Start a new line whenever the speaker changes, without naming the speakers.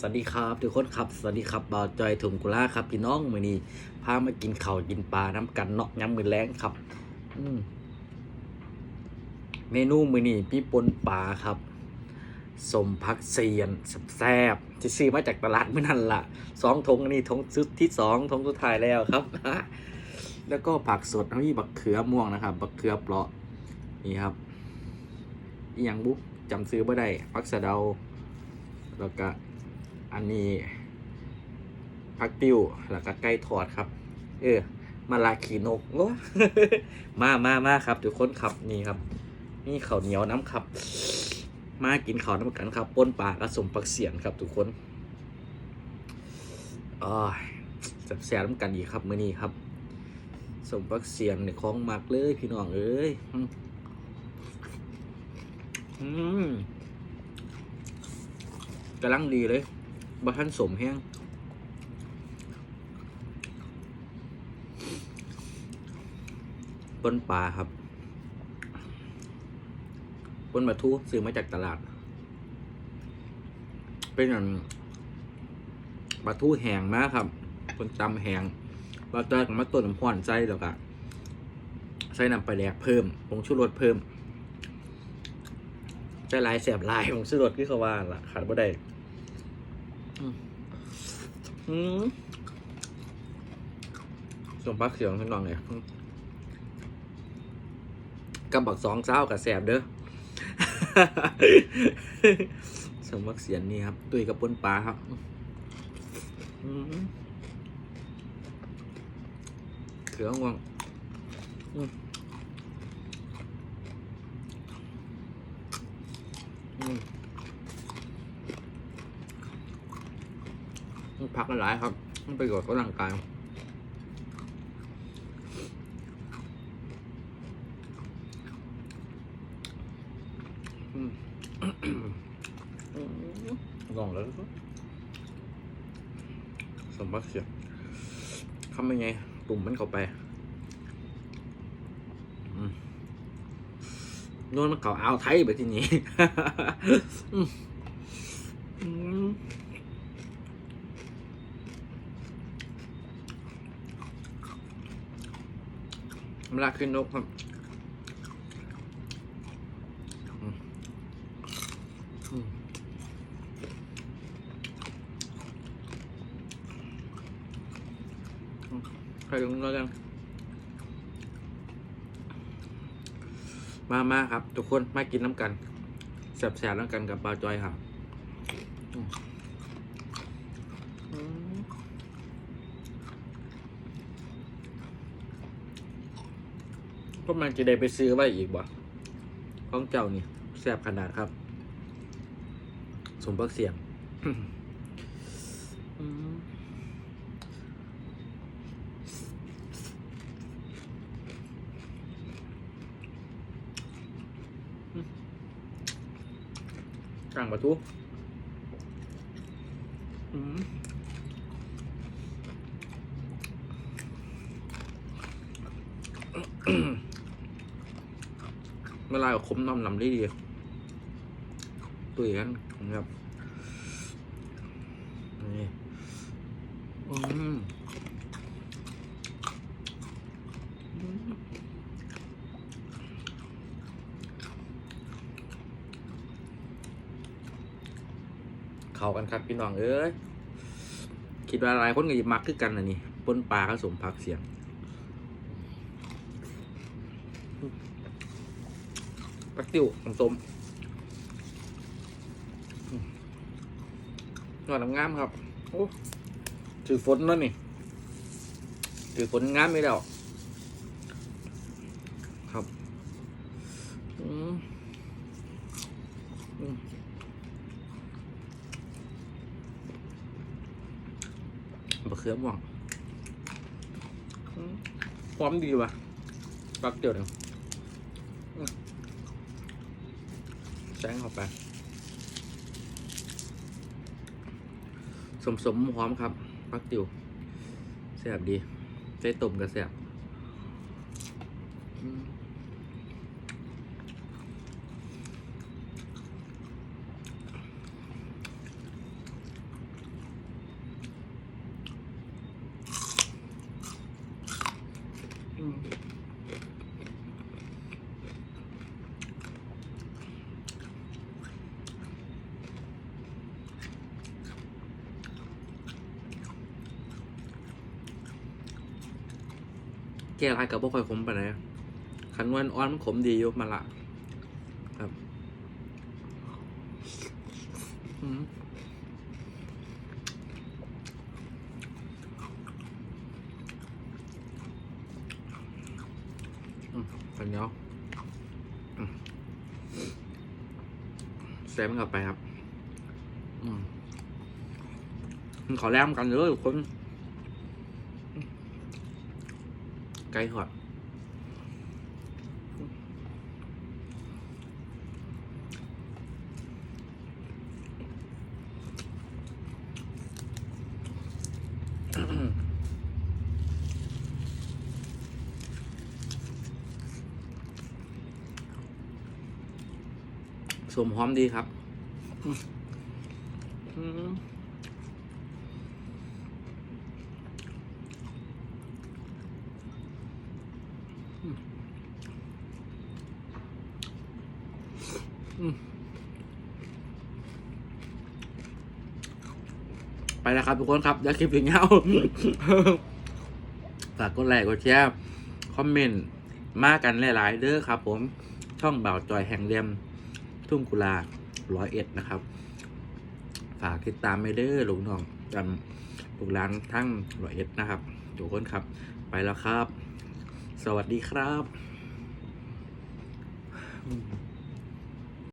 สวัสดีครับทุกคนครับสวัสดีครับบ่าวจอยถุงกุล่าครับพี่น้องมือนี้พามากินข้าวกินปลาน้ำกันเนาะย้ำมือแรงครับ อืมเมนูมือนี้พี่ปนปลาครับสมพักเซียนแซ่บๆที่ซื้อมาจากตลาดมื้อนั่นล่ะสองทงนนี้ทงชุดที่สองทงสุดท้ายแล้วครับ แล้วก็ผักสดมีบักเขือม่วงนะครับบักเขือเปราะนี่ครับอีหยังบุ๊กจำซื้อไม่ได้ผักสะเดาแล้วก็ อันนี้ผักติ้วแล้วก็ไก่ทอดครับ เออ มาลาขีนกโอ้มามามาครับ ทุกคนครับนี่ครับ นี่ข้าวเหนียวน้ำครับ มากินข้าวน้ำกันครับป้นปลากระสมปักเสียนครับ ทุกคนอ๋อแซ่บน้ำกันอีกครับมื้อนี้ครับ สมปักเสียนในคล้องมักเลยพี่น้องเอ้ยอืมกำลังดีเลย บะท่านสมแห้งปนปลาครับปนปลาทูซื้อมาจากตลาด เป็นอย่างปลาทูแห้งมากครับคนจำแห้งเราจะมาต้นน้ำพรใส่แล้วก็ใส่น้ำปลาแดกเพิ่มผงชูรสเพิ่มใจลายแสบลายผงชูรสคือเขาว่าล่ะขาดบ่ได้ ส่วนปักเสียงพี่น้องเนี่ยอืมกับบักสองเจ้ากับแสบเด้อสมบักเสียนนี่ครับตุยกับปนปลาครับอืมเขือง่วงอืมอืมมัน พักหลายครับ มันประโยชน์กับร่างกายลองแล้วก็สมบัติเสียทำยังไงตุ่มมันเข้าไปอืมนวลมันเก่าเอาไทยไปที่นี้ อืมอืม เวลาขึ้นนกครับใครลงแล้วกัน มามาครับ ทุกคน มากินน้ำกันแสบๆน้ำกันกับบาจอยครับอืมอืม ก็มันจะได้ไปซื้อไว้อีกบ่ของเจ้านี่แสบขนาดครับ สมบักเสียงอืมกลางประตูอืม เวลาขมน้ำลำได้ดีตุยกันนะครับนี่อืมเข้ากันครับพี่น้องเอ้ยคิดว่าหลายคนก็หยิบมักคือกันนะนี่ปนปลาผสมผักเสียง ปักติ้วน้ำส้มยอดงามครับ โอ้ถือฝนแล้วนี่ ถือฝนงามไม่แล้ว ครับอืมอืมบะเขือม่วงอืมหอมดีว่ะปักเดียวหนึ่งอืม แซงเข้าไป สมสมหอมครับ ปักติวแสบดีใส่ต้มก็แสบอืม แก้ร้ายกับพวกคอยขมไปไหนขันนวลอ่อนมันขมดีอยู่มันละครับอันเดียวอืมแซมกลับไปครับ อืมขอแลมกันเลยทุกคน ไก่หอดสมหอมดีครับ อืม ไปแล้วครับทุกคนครับอย่าคลิปถึงเงาฝากกดไลค์กดแชร์คอมเมนต์มากันหลาย ๆ เด้อครับ ผมช่องบ่าวจอยแห่งเรียมทุ่งกุลาร้อยเอ็ดนะครับ ฝากติดตามไปเด้อลูกน้องกันลูกหลานทั้งร้อยเอ็ดนะครับทุกคนครับ ไปแล้วครับ สวัสดีครับ